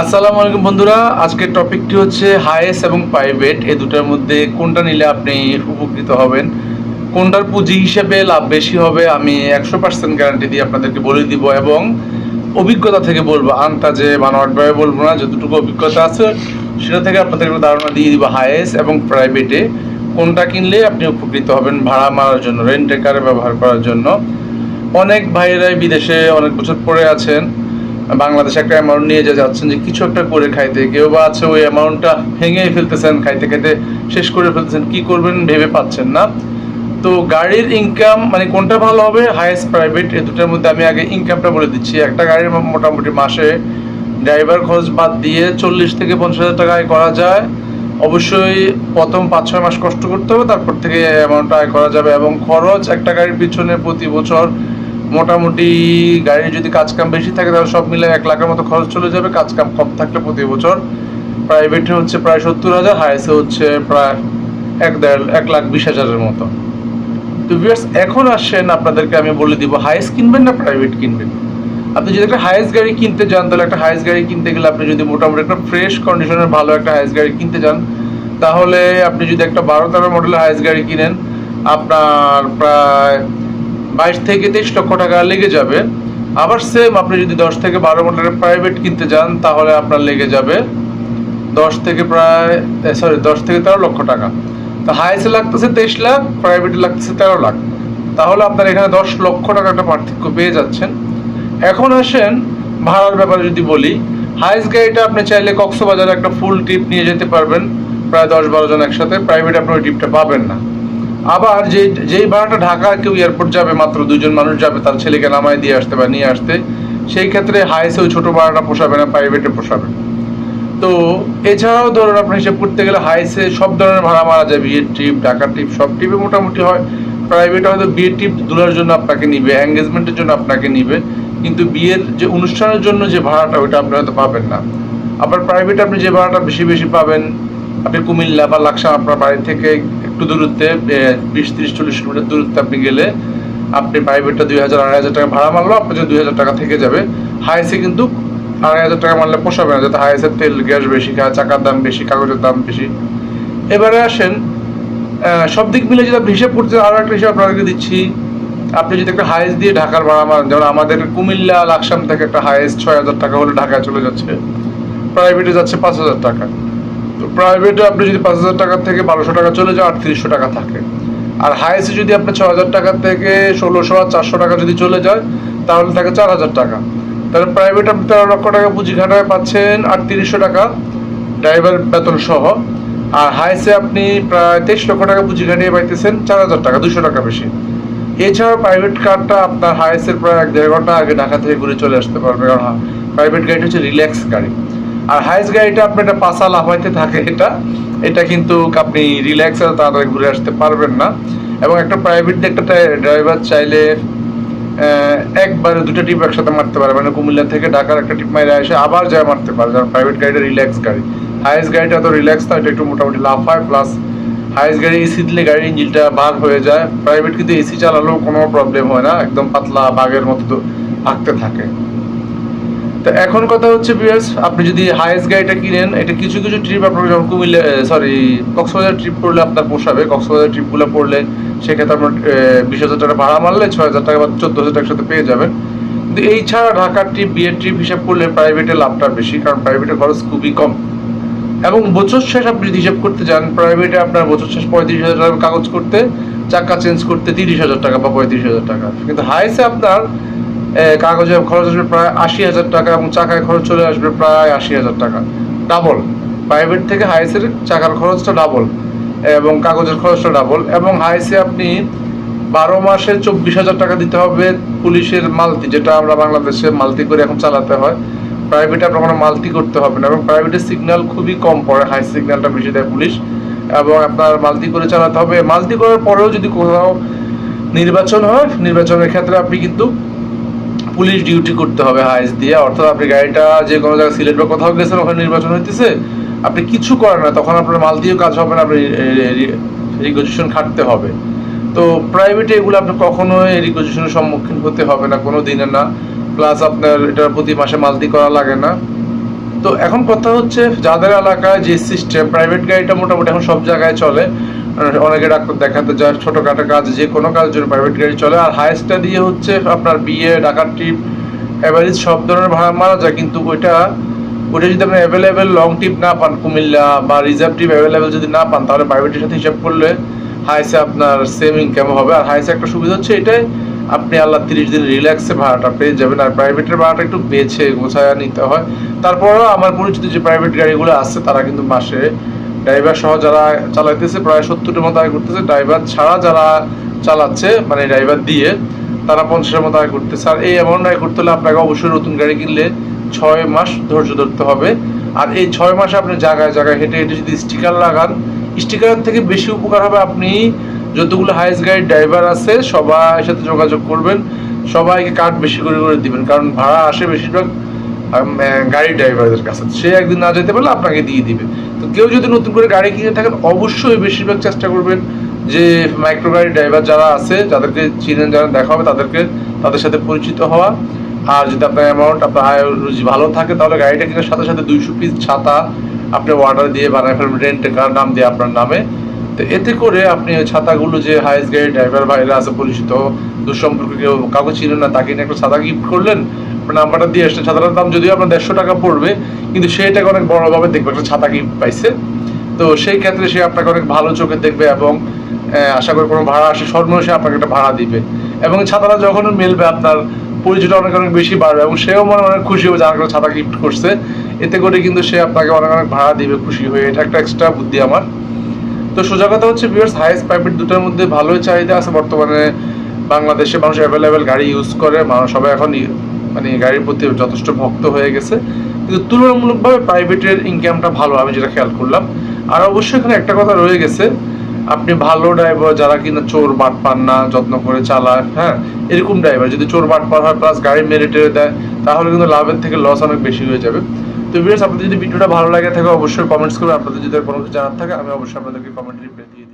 আসসালামু আলাইকুম বন্ধুরা, আজকের টপিকটি হচ্ছে হাইয়েস্ট এবং প্রাইভেট। এই দুটার মধ্যে কোনটা নিলে আপনি উপকৃত হবেন? কোনটার পুঁজি হিসেবে লাভ বেশি হবে, আমি একশো পার্সেন্ট গ্যারান্টি দিয়ে আপনাদেরকে বলে দিব এবং অভিজ্ঞতা থেকে বলব। আন্তাজে বানোয়াটভাবে বলব না, যতটুকু অভিজ্ঞতা আছে, সেটা থেকে আপনাদের ধারণা দিয়ে দিব হাইয়েস্ট এবং প্রাইভেটে। কোনটা কিনলে আপনি উপকৃত হবেন ভাড়া মারার জন্য রেন্টে কারে ব্যবহার করার জন্য। অনেক ভাইয়েরাই বিদেশে অনেক বছর পরে আছেন বাংলাদেশে একটা অ্যামাউন্ট নিয়ে যে যাচ্ছেন যে কিছু একটা করে খাইতে, কেউ বা আছে ওই অ্যামাউন্টটা ভেঙে ফেলতেছেন, খাইতে খাইতে শেষ করে ফেলতেছেন, কি করবেন ভেবে পাচ্ছেন না। তো গাড়ির ইনকাম মানে কোনটা ভালো হবে? হায়েস্ট প্রাইভেট এই দুটার মধ্যে আমি আগে ইনকামটা বলে দিচ্ছি। একটা গাড়ির মোটামুটি মাসে ড্রাইভার খরচ বাদ দিয়ে চল্লিশ থেকে পঞ্চাশ হাজার টাকা আয় করা যায়। অবশ্যই প্রথম পাঁচ ছয় মাস কষ্ট করতে হবে, তারপর থেকে অ্যামাউন্টটা আয় করা যাবে এবং খরচ একটা গাড়ির পিছনে প্রতি বছর মোটামুটি গাড়ির যদি কাজ কাম বেশি থাকে, তাহলে সব মিলে এক লাখের মতো খরচ চলে যাবে, কাজ কাম কম থাকলে প্রতি বছর। প্রাইভেটে হচ্ছে প্রায় সত্তর হাজার হাইসে হচ্ছে প্রায় এক দেড়, এক লাখ বিশ হাজারের মতো। তো ভিউয়ার্স এখন আসেন আপনাদেরকে আমি বলে দিব হাইস কিনবেন না প্রাইভেট কিনবেন? আপনি যদি একটা হাইস গাড়ি কিনতে যান, তাহলে একটা হাইস গাড়ি কিনতে গেলে আপনি যদি মোটামুটি একটা ফ্রেশ কন্ডিশনের ভালো একটা হাইস গাড়ি কিনতে যান, তাহলে আপনি যদি একটা বারো তেরো মডেলের হাইস গাড়ি কিনেন, আপনার প্রায় বাইশ থেকে তেইশ লক্ষ টাকা লেগে যাবে। আবার সেম আপনি যদি দশ থেকে বারো মডেলের প্রাইভেট কিনতে যান, তাহলে আপনার লেগে যাবে দশ থেকে প্রায় সরি দশ থেকে তেরো লক্ষ টাকা। তো হাইসে লাগতেছে তেইশ লাখ প্রাইভেটে লাগতেছে তেরো লাখ। তাহলে আপনার এখানে দশ লক্ষ টাকা একটা পার্থক্য পেয়ে যাচ্ছেন। এখন আসেন ভাড়ার ব্যাপারে যদি বলি হাইস গাড়িটা আপনি চাইলে কক্সবাজারে একটা ফুল ট্রিপ নিয়ে যেতে পারবেন। প্রায় দশ বারো জন একসাথে প্রাইভেট আপনি ওই ট্রিপটা পাবেন না। আবার যে যেই ভাড়াটা ঢাকা কেউ এয়ারপোর্ট যাবে, মাত্র দুজন মানুষ যাবে, তার ছেলেকে নামায় দিয়ে আসতে বা নিয়ে আসতে, সেই ক্ষেত্রে হাইসে ওই ছোটো ভাড়াটা পোষাবে না প্রাইভেটে পোষাবে তো এছাড়াও ধরুন আপনি হিসেব করতে গেলে হাইসে সব ধরনের ভাড়া মারা যায়, বিয়ের ট্রিপ ঢাকার ট্রিপ সব ট্রিপে মোটামুটি হয়। প্রাইভেটে হয়তো বিয়ের ট্রিপ তোলার জন্য আপনাকে নিবে এঙ্গেজমেন্টের জন্য আপনাকে নিবে, কিন্তু বিয়ের যে অনুষ্ঠানের জন্য যে ভাড়াটা, ওইটা আপনি হয়তো পাবেন না। আবার প্রাইভেটে আপনি যে ভাড়াটা বেশি বেশি পাবেন, আপনি কুমিল্লা বা লাকসাম আপনার বাড়ি থেকে একটু দূরত্বে বিশ তিরিশ চল্লিশ কিলোমিটার দূরত্বে আপনি গেলে আপনি প্রাইভেটটা দুই হাজার আড়াই হাজার টাকা ভাড়া মারলো আপনার যদি দুই হাজার টাকা থেকে যাবে। হাইসে কিন্তু আড়াই হাজার টাকা মারলে পোষাবে না যাতে হাইসের তেল গ্যাস বেশি খায় চাকার দাম বেশি কাগজের দাম বেশি। এবারে আসেন সব দিক মিলে যদি আপনি হিসাব করতে চান, আরও একটা হিসাব আপনাদেরকে দিচ্ছি। আপনি যদি একটা হাইস দিয়ে ঢাকার ভাড়া মারেন যেমন আমাদের কুমিল্লা লাকসাম থেকে একটা হাইস ছয় হাজার টাকা হলে ঢাকায় চলে যাচ্ছে। প্রাইভেটে যাচ্ছে পাঁচ হাজার টাকা। প্রাইভেটে আপনি যদি পাঁচ হাজার টাকা থেকে বারোশো টাকা চলে যায় আটত্রিশশো টাকা থাকে। আর হাইসে যদি আপনি ছ হাজার টাকা থেকে ষোলোশো আর চারশো টাকা যদি চলে যায়, তাহলে থাকে চার হাজার টাকা। তাহলে প্রাইভেট আপনি তেরো লক্ষ টাকা পুঁজি খাটায় পাচ্ছেন আটত্রিশশো টাকা ড্রাইভার বেতন সহ। আর হাইসে আপনি প্রায় তেইশ লক্ষ টাকা পুঁজি খাটিয়ে পাইতেছেন চার হাজার টাকা, দুশো টাকা বেশি। এছাড়া প্রাইভেট কারটা আপনার হাইসের প্রায় এক দেড় ঘণ্টা আগে ঢাকা থেকে ঘুরে চলে আসতে পারবে। কারণ প্রাইভেট গাড়িটা হচ্ছে রিল্যাক্স গাড়ি। আর হাইস গাড়িটা আপনার একটা পাশা লাফাইতে থাকে এটা এটা কিন্তু আপনি রিল্যাক্স তাড়াতাড়ি ঘুরে আসতে পারবেন না। এবং একটা প্রাইভেট একটা ড্রাইভার চাইলে একবারে দুটো টিপ একসাথে মারতে পারে। মানে কুমিল্লা থেকে ঢাকার একটা টিপ মাইরে এসে আবার যায় মারতে পারে। কারণ প্রাইভেট গাড়িটা রিল্যাক্স গাড়ি। হাইস গাড়িটা তো রিল্যাক্স এটা একটু মোটামুটি লাফায় প্লাস হাইস গাড়ি এসি দিলে গাড়ির ইঞ্জিনটা বার হয়ে যায়। প্রাইভেট কিন্তু এসি চালালেও কোনো প্রবলেম হয় না। একদম পাতলা বাঘের মতো তো থাকে। তো এখন কথা হচ্ছে বিয়ার্স আপনি যদি হাইস গাড়িটা কিনেন, এটা কিছু কিছু ট্রিপ আপনার যখন কুমিল্লা সরি কক্সবাজার ট্রিপ করলে আপনার পোষাবে। কক্সবাজার ট্রিপগুলো পড়লে সেক্ষেত্রে আপনার বিশ হাজার টাকা ভাড়া মারলে ছয় হাজার টাকা বা চোদ্দ হাজার টাকার সাথে পেয়ে যাবেন। কিন্তু এই ছাড়া ঢাকার ট্রিপ বিয়ের ট্রিপ হিসাব করলে প্রাইভেটে লাভটা বেশি, কারণ প্রাইভেটে খরচ খুবই কম। এবং বছর শেষ আপনি যদি হিসাব করতে যান প্রাইভেটে আপনার বছর শেষ পঁয়ত্রিশ হাজার টাকা কাগজ করতে, চাকা চেঞ্জ করতে তিরিশ হাজার টাকা বা পঁয়ত্রিশ হাজার টাকা। কিন্তু হাইসে আপনার এ, কাগজের খরচ আসবে প্রায় আশি হাজার টাকা এবং চাকায় খরচ চলে আসবে প্রায় আশি হাজার টাকা। ডাবল প্রাইভেট থেকে হাইসের চাকার খরচটা ডাবল এবং কাগজের খরচটা ডাবল এবং হাইসে আপনি বারো মাসে চব্বিশ হাজার টাকা দিতে হবে পুলিশের মালতি যেটা আমরা বাংলাদেশে মালতি করে এখন চালাতে হয়। প্রাইভেটে আপনার কোনো মালতি করতে হবে না এবং প্রাইভেটের সিগন্যাল খুবই কম পড়ে হাই সিগন্যালটা বেশি দেয় পুলিশ এবং আপনার মালতি করে চালাতে হবে। মালতি করার পরেও যদি কোথাও নির্বাচন হয় নির্বাচনের ক্ষেত্রে আপনি কিন্তু পুলিশ ডিউটি করতে হবে হাইস দিয়ে। অর্থাৎ আপনি গাড়িটা যে কোনো জায়গায় সিলেট বা কোথাও গেছেন, ওখানে নির্বাচন হইতেছে, আপনি কিছু করেন না। তখন আপনার মাল দিয়েও কাজ হবে না, আপনি রিকোজিশন খাটতে হবে। তো প্রাইভেটে এগুলো আপনি কখনোই রিকোজিশনের সম্মুখীন হতে হবে না, কোনো দিনে না। প্লাস আপনার এটার প্রতি মাসে মালতি করা লাগে না। তো এখন কথা হচ্ছে, যাদের এলাকায় যে সিস্টেম প্রাইভেট গাড়িটা মোটামুটি এখন সব জায়গায় চলে অনেকে ডাক্তার দেখাতে যায় ছোটোখাটো কাজ, যে কোনো কাজের জন্য প্রাইভেট গাড়ি চলে। আর হায়েস্টটা দিয়ে হচ্ছে আপনার বিয়ে ডাকার ট্রিপ অ্যাভারেজ সব ধরনের ভাড়া মারা যায়। কিন্তু ওইটা ওটা যদি আপনি অ্যাভেলেবেল লং ট্রিপ না পান, কুমিল্লা বা রিজার্ভ ট্রিপ অ্যাভেলেবেল যদি না পান, তাহলে প্রাইভেটের সাথে হিসাব করলে হাইসে আপনার সেম ইনকাম হবে। আর হাইসে একটা সুবিধা হচ্ছে এটাই, আপনি আল্লাহ তিরিশ দিন রিল্যাক্সে ভাড়াটা পেয়ে যাবেন। আর প্রাইভেটের ভাড়াটা একটু বেছে গোছায় নিতে হয়। তারপরেও আমার পরিচিত যে প্রাইভেট গাড়িগুলো আছে, তারা কিন্তু মাসে ড্রাইভার সহ যারা চালাইতেছে প্রায় সত্তরের মতো আয় করতেছে। ড্রাইভার ছাড়া যারা চালাচ্ছে মানে ড্রাইভার দিয়ে তারা পঞ্চাশের মতো আয় করতেছে। আর এই অ্যামাউন্ট আয় করতে হলে আপনাকে অবশ্যই নতুন গাড়ি কিনলে ছয় মাস ধৈর্য ধরতে হবে। আর এই ছয় মাসে আপনি জায়গায় জায়গায় হেঁটে হেঁটে যদি স্টিকার লাগান স্টিকারের থেকে বেশি উপকার হবে আপনি যতগুলো হাইস্ট গাড়ির ড্রাইভার আছে সবার সাথে যোগাযোগ করবেন। সবাইকে কার্ড বেশি করে করে দিবেন কারণ ভাড়া আসে বেশিরভাগ আম, আহ, গাড়ি ড্রাইভারদের কাছে। সে একদিন না যেতে পারলে আপনাকে দিয়ে দিবে। তো কেউ যদি নতুন করে গাড়ি কিনে থাকেন, অবশ্যই বেশিরভাগ চেষ্টা করবেন যে মাইক্রো গাড়ি ড্রাইভার যারা আছে, যাদেরকে চিনেন, যারা দেখা হবে তাদেরকে তাদের সাথে পরিচিত হওয়া। আর যদি আপনার অ্যামাউন্ট আপনার আয় রুজি ভালো থাকে, তাহলে গাড়িটা কেনার সাথে সাথে দুইশো পিস ছাতা আপনি অর্ডার দিয়ে বানায় ফেলবেন রেন্টে কার নাম দিয়ে আপনার নামে। তো এতে করে আপনি ছাতাগুলো যে হাইস্ট গাড়ি ড্রাইভার ভাইরা আছে, পরিচিত, দুঃসম্পর্ক কেউ কাউকে চিনেন না, তাকে নিয়ে একটা ছাতা গিফট করলেন নাম্বারটা দিয়ে আসলে ছাতাটার দাম যদিও আপনার দেড়শো টাকা পড়বে, কিন্তু সেইটাকে অনেক বড়ভাবে দেখবে, একটা ছাতা গিফট পাইছে। তো সেই ক্ষেত্রে সে আপনাকে অনেক ভালো চোখে দেখবে এবং আশা করি কোনো ভাড়া আসে, স্বর্ণ সে আপনাকে একটা ভাড়া দিবে। এবং ছাতাটা যখন মেলবে, আপনার পরিচয়টা অনেক অনেক বেশি বাড়বে এবং সেও মনে অনেক খুশি হবে যার কোনো ছাতা গিফট করছে। এতে করে কিন্তু সে আপনাকে অনেক অনেক ভাড়া দিবে, খুশি হয়ে। এটা একটা এক্সট্রা বুদ্ধি আমার। তো সোজা কথা হচ্ছে ভিউয়ার্স হাইস্ট প্রাইভেট দুটোর মধ্যে ভালোই চাহিদা আছে বর্তমানে। বাংলাদেশে মানুষ অ্যাভেলেবেল গাড়ি ইউজ করে, মানুষ সবাই এখন মানে গাড়ির প্রতি যথেষ্ট ভক্ত হয়ে গেছে। কিন্তু তুলনামূলকভাবে প্রাইভেটের ইনকামটা ভালো, আমি যেটা খেয়াল করলাম। আর অবশ্যই এখানে একটা কথা রয়ে গেছে, আপনি ভালো ড্রাইভার যারা কিনা চোর বাট পান না, যত্ন করে চালায় হ্যাঁ এরকম ড্রাইভার যদি চোর বাট পার হয় প্লাস গাড়ি মেরে টেরে দেয়, তাহলে কিন্তু লাভের থেকে লস অনেক বেশি হয়ে যাবে। তো ভিউয়ার্স আপনাদের যদি ভিডিওটা ভালো লাগে থাকে, অবশ্যই কমেন্টস করবে আপনাদের যদি কোনো কিছু জানার থাকে, আমি অবশ্যই আপনাদেরকে কমেন্ট রিপ্লাই দিয়ে